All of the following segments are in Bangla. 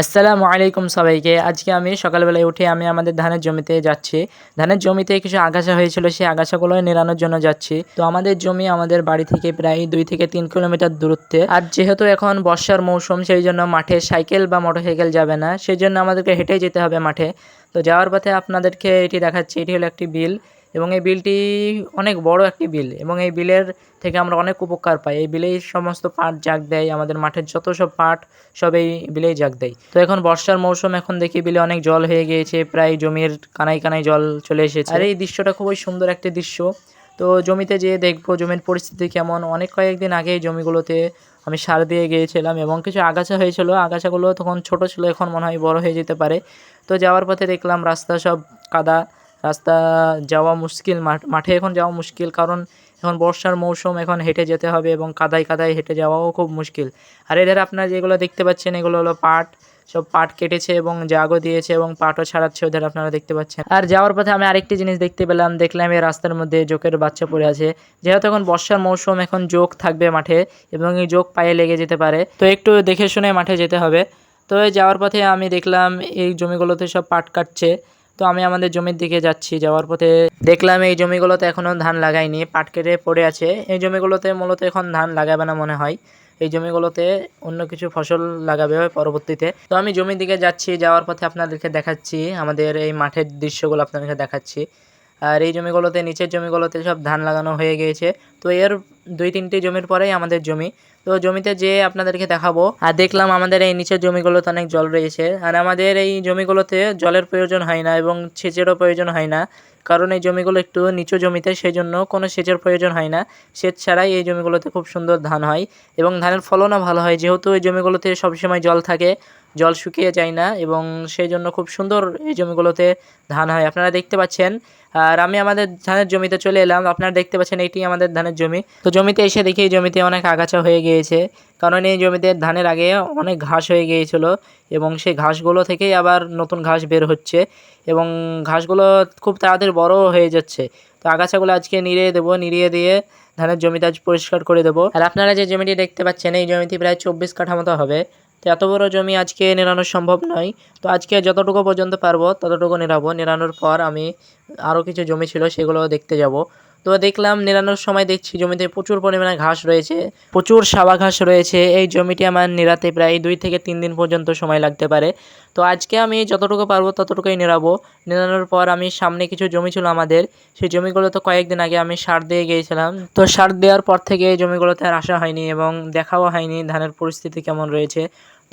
আসসালামু আলাইকুম সবাইকে। আজকে আমি সকালবেলায় উঠে আমি আমাদের ধানের জমিতে যাচ্ছি। ধানের জমিতে কিছু আগাছা হয়েছিল, সেই আগাছাগুলো নিরানোর জন্য যাচ্ছি। তো আমাদের জমি আমাদের বাড়ি থেকে প্রায় দুই থেকে তিন কিলোমিটার দূরত্বে। আর যেহেতু এখন বর্ষার মৌসুম, সেই জন্য মাঠে সাইকেল বা মোটরসাইকেল যাবে না। সেই জন্য আমাদেরকে হেঁটে যেতে হবে মাঠে। তো যাওয়ার পথে আপনাদেরকে এটি দেখাচ্ছি, এটি হলো একটি বিল। এবং এই বিলটি অনেক বড় একটি বিল এবং এই বিলের থেকে আমরা অনেক উপকার পাই। এই বিলেই সমস্ত পাট জাগ দেয়, আমাদের মাঠের যত সব পাট, সব এই বিলেই জাগ দেয়। তো এখন বর্ষার মৌসুম, এখন দেখি বিলে অনেক জল হয়ে গিয়েছে, প্রায় জমির কানাই কানাই জল চলে এসেছে। আর এই দৃশ্যটা খুবই সুন্দর একটি দৃশ্য। তো জমিতে যেয়ে দেখব, জমির পরিস্থিতি কেমন। অনেক কয়েকদিন আগে এই জমিগুলোতে আমি সার দিয়ে গিয়েছিলাম এবং কিছু আগাছা হয়েছিল। আগাছাগুলো তখন ছোট ছিল, এখন মনে হয় বড় হয়ে যেতে পারে। তো যাওয়ার পথে দেখলাম রাস্তা সব কাদা। রাস্তা যাওয়া মুশকিল, মাঠ এখন যাওয়া মুশকিল, কারণ এখন বর্ষার মৌসুম, এখন হেঁটে যেতে হবে এবং কাদায় কাদায় হেঁটে যাওয়াও খুব মুশকিল। আর এদের আপনারা যেগুলো দেখতে পাচ্ছেন, এগুলো হলো পাট, সব পাট কেটেছে এবং জাগও দিয়েছে এবং পাটও ছাড়াচ্ছে ওদের আপনারা দেখতে পাচ্ছেন। আর যাওয়ার পথে আমি আরেকটি জিনিস দেখতে পেলাম, দেখলাম এই রাস্তার মধ্যে জোকের বাচ্চা পড়ে আছে। যেহেতু এখন বর্ষার মৌসুম, এখন জোক থাকবে মাঠে এবং এই জোক পায়ে লেগে যেতে পারে। তো একটু দেখে শুনে মাঠে যেতে হবে। তো যাওয়ার পথে আমি দেখলাম এই জমিগুলোতে সব পাট কাটছে। তো আমি আমাদের জমির দিকে যাচ্ছি, যাওয়ার পথে দেখলাম এই জমিগুলোতে এখনও ধান লাগাইনি, পাট কেটে পড়ে আছে। এই জমিগুলোতে মূলত এখন ধান লাগাবে না মনে হয়। এই জমিগুলোতে অন্য কিছু ফসল লাগাবে পরবর্তীতে। তো আমি জমির দিকে যাচ্ছি, যাওয়ার পথে আপনাদেরকে দেখাচ্ছি, আমাদের এই মাঠের দৃশ্যগুলো আপনাদেরকে দেখাচ্ছি। আর এই জমিগুলোতে, নিচের জমিগুলোতে সব ধান লাগানো হয়ে গিয়েছে। তো এর দুই তিনটি জমির পরেই আমাদের জমি। তো জমিতে যেয়ে আপনাদেরকে দেখাবো। আর দেখলাম আমাদের এই নিচের জমিগুলোতে অনেক জল রয়েছে। আর আমাদের এই জমিগুলোতে জলের প্রয়োজন হয় না এবং সেচেরও প্রয়োজন হয় না। কারণ এই জমিগুলো একটু নিচু জমিতে সেই জন্য কোনো সেচের প্রয়োজন হয় না। সেচ ছাড়াই এই জমিগুলোতে খুব সুন্দর ধান হয় এবং ধানের ফলনও ভালো হয়। যেহেতু এই জমিগুলোতে সবসময় জল থাকে, জল শুকিয়ে যায় না এবং সেই জন্য খুব সুন্দর এই জমিগুলোতে ধান হয়। আপনারা দেখতে পাচ্ছেন। আর আমি আমাদের ধানের জমিতে চলে এলাম। আপনারা দেখতে পাচ্ছেন এটি আমাদের ধানের জমি। তো জমিতে এসে দেখি জমিতে অনেক আগাছা হয়ে গিয়েছে। কারণ এই জমিতে ধানের আগে অনেক ঘাস হয়ে গিয়েছিল এবং সেই ঘাসগুলো থেকেই আবার নতুন ঘাস বের হচ্ছে এবং ঘাসগুলো খুব তাড়াতাড়ি বড় হয়ে যাচ্ছে। তো আগাছাগুলো আজকে নিড়িয়ে দেবো, নিড়িয়ে দিয়ে ধানের জমিটা আজ পরিষ্কার করে দেবো। আর আপনারা যে জমিটি দেখতে পাচ্ছেন, এই জমিটি প্রায় চব্বিশ কাঠা মতো হবে। তো এত বড় জমি আজকে নেড়ানো সম্ভব নয়। তো আজকে যতটুকু পর্যন্ত পারব, ততটুকু নেড়াবো। নিরানোর পর আমি আরও কিছু জমি ছিল, সেগুলো দেখতে যাব। তো দেখলাম নিরানোর সময় দেখছি জমিতে প্রচুর পরিমাণে ঘাস রয়েছে, প্রচুর সাবা ঘাস রয়েছে। এই জমিটি আমার নিরাতে প্রায় দুই থেকে তিন দিন পর্যন্ত সময় লাগতে পারে। তো আজকে আমি যতটুকু পারব ততটুকুই নিরাবো। নিরানোর পর আমি সামনে কিছু জমি ছিল আমাদের, সেই জমিগুলো তো কয়েকদিন আগে আমি সার দিয়ে গিয়েছিলাম। তো সার দেওয়ার পর থেকে এই জমিগুলোতে আর আসা হয়নি এবং দেখাও হয়নি ধানের পরিস্থিতি কেমন রয়েছে।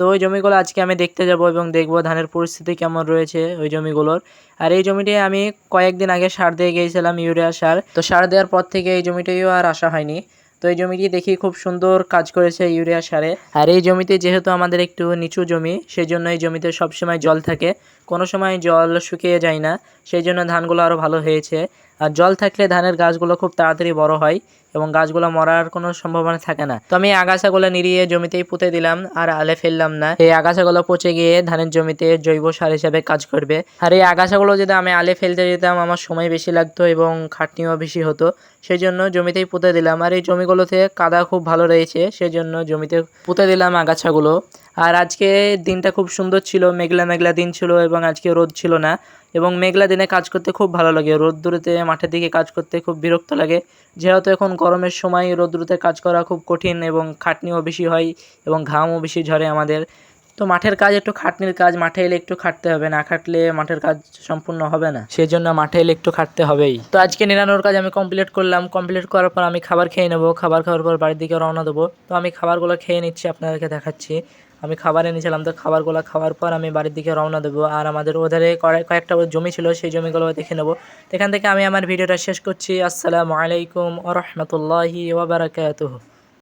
তো ওই জমিগুলো আজকে আমি দেখতে যাব এবং দেখব ধানের পরিস্থিতি কেমন রয়েছে ওই জমিগুলোর। আর এই জমিটি আমি কয়েকদিন আগে সার দিয়ে গিয়েছিলাম, ইউরিয়া সার। তো সার দেওয়ার পর থেকে এই জমিটিও আর আসা হয়নি। তো এই জমিটি দেখি খুব সুন্দর কাজ করেছে ইউরিয়া সারে। আর এই জমিতে যেহেতু আমাদের একটু নিচু জমি সেই জন্য এই জমিতে সবসময় জল থাকে। কোনো সময় জল শুকিয়ে যায় না, সেই জন্য ধানগুলো আরও ভালো হয়েছে। আর জল থাকলে ধানের গাছগুলো খুব তাড়াতাড়ি বড় হয় এবং গাছগুলো মরার কোনো সম্ভাবনা থাকে না। তো আমি আগাছাগুলো নিরিয়ে জমিতেই পুঁতে দিলাম আর আলে ফেললাম না। এই আগাছাগুলো পচে গিয়ে ধানের জমিতে জৈব সার হিসেবে কাজ করবে। আর এই আগাছাগুলো যদি আমি আলে ফেলতে যেতাম, আমার সময় বেশি লাগতো এবং খাটনিও বেশি হতো। সেই জন্য জমিতেই পুঁতে দিলাম। আর এই জমিগুলোতে কাদা খুব ভালো রয়েছে, সেই জন্য জমিতে পুঁতে দিলাম আগাছাগুলো। আর আজকে দিনটা খুব সুন্দর ছিল, মেঘলা মেঘলা দিন ছিল এবং আজকে রোদ ছিল না এবং মেঘলা দিনে কাজ করতে খুব ভালো লাগে। রোদ্দুরেতে, মাঠের দিকে কাজ করতে খুব বিরক্ত লাগে। যেহেতু এখন গরমের সময় রোদ্দুরতে কাজ করা খুব কঠিন এবং খাটনিও বেশি হয় এবং ঘামও বেশি ঝরে আমাদের। তো মাঠের কাজ একটু খাটনির কাজ, মাঠে এলে একটু খাটতে হবে, না খাটলে মাঠের কাজ সম্পূর্ণ হবে না। সেই জন্য মাঠে এলে একটু খাটতে হবেই। তো আজকে নিরানোর কাজ আমি কমপ্লিট করলাম। কমপ্লিট করার পর আমি খাবার খেয়ে নেব। খাবার খাওয়ার পর বাড়ির দিকে রওনা দেবো। তো আমি খাবারগুলো খেয়ে নিচ্ছি, আপনাদেরকে দেখাচ্ছি। আমি খাবার এনেছিলাম, তো খাবারগুলো খাওয়ার পর আমি বাড়ির দিকে রওনা দেবো। আর আমাদের ওধারে কয়েকটা জমি ছিল, সেই জমিগুলো দেখে নেব। এখান থেকে আমি আমার ভিডিওটা শেষ করছি। আসসালামু আলাইকুম আ রহমতুল্লাহি ওবরাকাতুহ